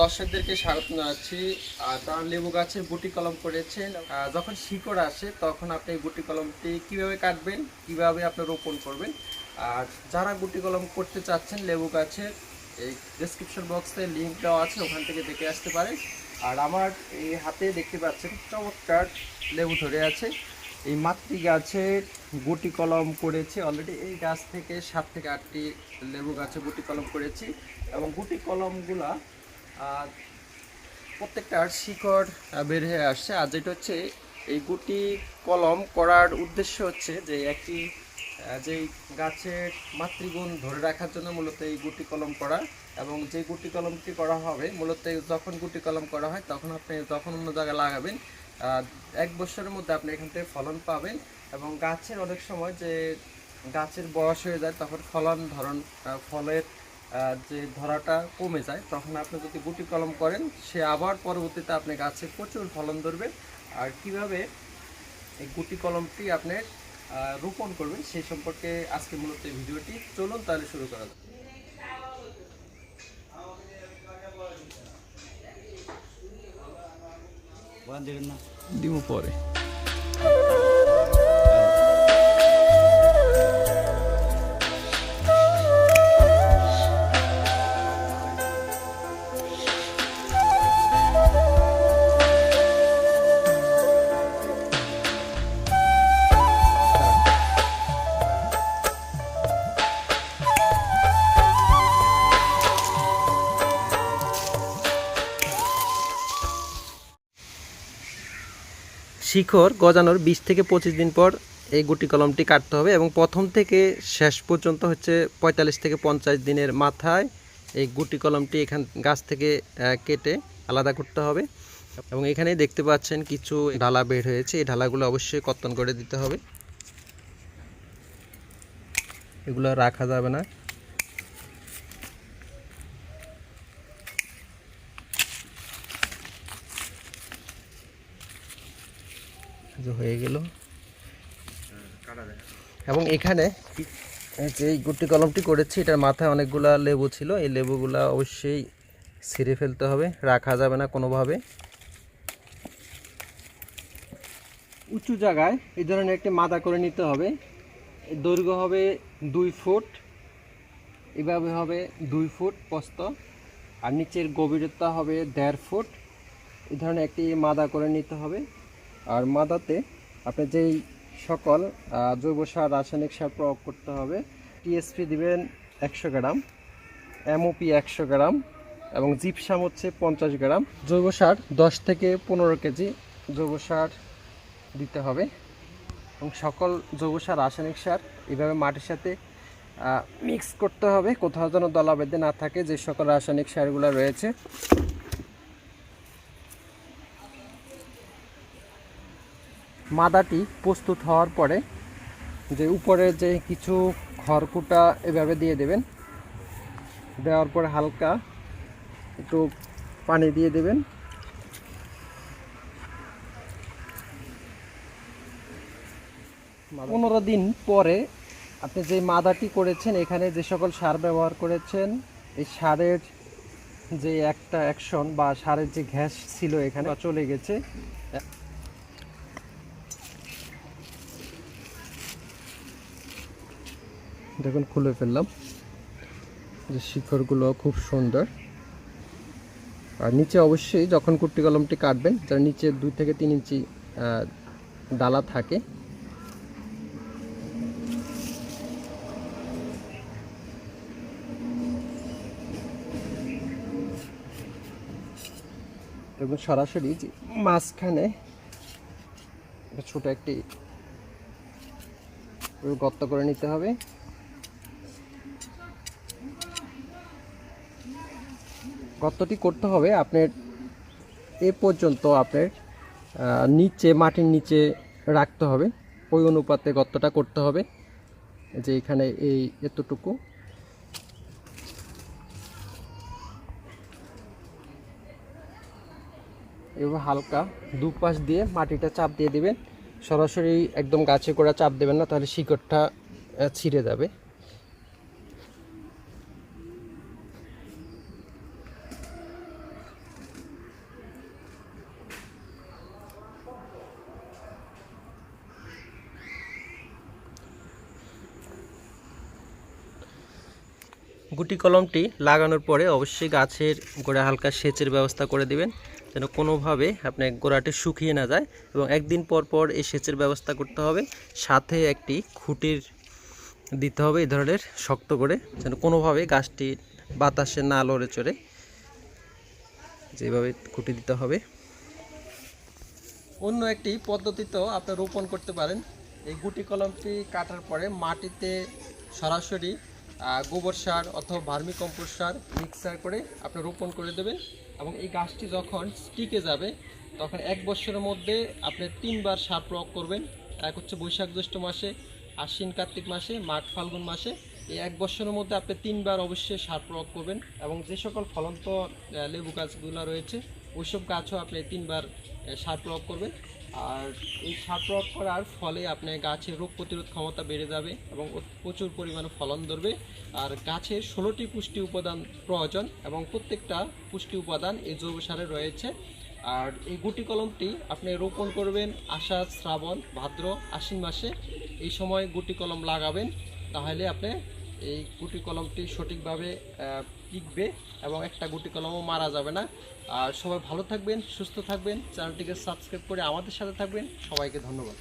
দর্শকদেরকে স্বাগত জানাচ্ছি। তারা লেবু গাছে গুটি কলম করেছেন যখন শিকড় আসে, তখন আপনি গুটি কলমটি কীভাবে কাটবেন, কীভাবে আপনি রোপণ করবেন, আর যারা গুটি কলম করতে চাচ্ছেন লেবু গাছের এই ডেসক্রিপশন বক্সে লিঙ্ক দেওয়া আছে, ওখান থেকে দেখে আসতে পারেন। আর আমার এই হাতে দেখতে পাচ্ছেন, চমৎকার লেবু ধরে আছে। এই মাতৃ গাছের গুটি কলম করেছি। অলরেডি এই গাছ থেকে সাত থেকে আটটি লেবু গাছে গুটি কলম করেছি। এবং গুটি কলমগুলা প্রত্যেকটার শিকড় বের হয়ে আসছে। আর যেটা হচ্ছে, এই গুটি কলম করার উদ্দেশ্য হচ্ছে যে একটি যে গাছের মাতৃগুণ ধরে রাখার জন্য মূলত এই গুটি কলম করা এবং যে গুটি কলমটি করা হবে, মূলত যখন গুটি কলম করা হয়, তখন আপনি যখন অন্য জায়গায় লাগাবেন এক বছরের মধ্যে আপনি এখান থেকে ফলন পাবেন এবং গাছের অনেক সময় যে গাছের বয়স হয়ে যায়, তখন ফলন ধরন ফলের যে ধরাটা কমে যায় তখন আপনি যদি গুটি কলম করেন সে আবার পরবর্তীতে আপনি গাছে প্রচুর ফলন ধরবে আর কীভাবে এই গুটি কলমটি আপনি রোপণ করবেন সেই সম্পর্কে আজকে মূলত এই ভিডিওটি। চলুন তাহলে শুরু করা যাক। দিব পরে। শিকড় গজানোর বিশ থেকে পঁচিশ দিন পর এই গুটি কলমটি কাটতে হবে এবং প্রথম থেকে শেষ পর্যন্ত হচ্ছে পঁয়তাল্লিশ থেকে পঞ্চাশ দিনের মাথায় এই গুটি কলমটি এখান গাছ থেকে কেটে আলাদা করতে হবে। এবং এখানে দেখতে পাচ্ছেন কিছু ঢালা বের হয়েছে। এই ঢালাগুলো অবশ্যই কর্তন করে দিতে হবে। এগুলো রাখা যাবে না। যে হয়ে গেল। এবং এখানে যে এই গুটি কলমটি করেছি এটার মাথায় অনেকগুলা লেবু ছিল এই লেবুগুলা অবশ্যই ছিঁড়ে ফেলতে হবে রাখা যাবে না কোনোভাবে। উঁচু জায়গায় এই ধরনের একটি মাদা করে নিতে হবে। দৈর্ঘ্য হবে দুই ফুট এভাবে হবে দুই ফুট প্রস্থ আর নিচের গভীরতা হবে দেড় ফুট। এই ধরনের একটি মাদা করে নিতে হবে। আর মাদাতে আপনি যেই সকল জৈব সার, রাসায়নিক সার প্রয়োগ করতে হবে টিএসপি দিবেন একশো গ্রাম এমওপি একশো গ্রাম এবং জিপসাম হচ্ছে পঞ্চাশ গ্রাম। জৈব সার দশ থেকে পনেরো কেজি জৈব সার দিতে হবে এবং সকল জৈব সার, রাসায়নিক সার এভাবে মাটির সাথে মিক্স করতে হবে। কোথাও যেন দলা বেঁধে না থাকে যে সকল রাসায়নিক সারগুলো রয়েছে। মাদাটি প্রস্তুত হওয়ার পরে যে উপরে যে কিছু খড়কুটা এভাবে দিয়ে দেবেন দেওয়ার পরে হালকা একটু পানি দিয়ে দেবেন। পনেরো দিন পরে আপনি যে মাদাটি করেছেন এখানে যে সকল সার ব্যবহার করেছেন এই সারের যে একটা অ্যাকশন বা সারের যে ঘ্যাস ছিল এখানে চলে গেছে। দেখুন খুলে ফেললাম। যে শিখরগুলো খুব সুন্দর। আর নিচে অবশ্যই যখন কুট্টি কলমটি কাটবেন যার নিচে দুই থেকে তিন ইঞ্চি ডালা থাকে। এবং সরাসরি মাঝখানে ছোট একটি গর্ত করে নিতে হবে। গর্তটি করতে হবে। আপনার এ পর্যন্ত আপনার নিচে, মাটির নিচে রাখতে হবে। ওই অনুপাতে গর্তটা করতে হবে। যে এখানে এই এতটুকু। এবার হালকা দুপাশ দিয়ে মাটিটা চাপ দিয়ে দেবেন। সরাসরি একদম গাছে করে চাপ দেবেন না, তাহলে শিকড়টা ছিঁড়ে যাবে। গুটি কলমটি লাগানোর পরে অবশ্যই গাছের গোড়া হালকা সেচের ব্যবস্থা করে দিবেন, যেন কোনোভাবে আপনার গোড়াটি শুকিয়ে না যায় এবং একদিন পর পর এই সেচের ব্যবস্থা করতে হবে। সাথে একটি খুঁটির দিতে হবে এই ধরনের শক্ত করে, যেন কোনোভাবে গাছটি বাতাসে না লড়ে চড়ে। যেভাবে খুঁটি দিতে হবে। অন্য একটি পদ্ধতিতেও আপনি রোপণ করতে পারেন। এই গুটি কলমটি কাটার পরে মাটিতে সরাসরি গোবর সার অথবা ভার্মি কম্পোস্ট সার মিক্সার করে আপনি রোপণ করে দেবেন এবং এই গাছটি যখন টিকে যাবে, তখন এক বছরের মধ্যে আপনি তিনবার সার প্রয়োগ করবেন। এক হচ্ছে বৈশাখ জ্যৈষ্ঠ মাসে, আশ্বিন কার্তিক মাসে, মাঘ ফাল্গুন মাসে। এই এক বছরের মধ্যে আপনি তিনবার অবশ্যই সার প্রয়োগ করবেন এবং যে সকল ফলন্ত লেবু গাছগুলো রয়েছে, ওইসব গাছও আপনি তিনবার সার প্রয়োগ করবেন। আর এই সার প্রয়োগ করার ফলে আপনার গাছের রোগ প্রতিরোধ ক্ষমতা বেড়ে যাবে এবং প্রচুর পরিমাণে ফলন ধরবে। আর গাছের ষোলোটি পুষ্টি উপাদান প্রয়োজন এবং প্রত্যেকটা পুষ্টি উপাদান এই জৈব সারে রয়েছে। আর এই গুটি কলমটি আপনি রোপণ করবেন আষাঢ়, শ্রাবণ, ভাদ্র, আশ্বিন মাসে। এই সময় গুটি কলম লাগাবেন, তাহলে আপনি এই গুটি কলমটি সঠিকভাবে টিকবে এবং একটা গুটি কলমও মারা যাবে না। আর সবাই ভালো থাকবেন, সুস্থ থাকবেন। চ্যানেলটিকে সাবস্ক্রাইব করে আমাদের সাথে থাকবেন। সবাইকে ধন্যবাদ।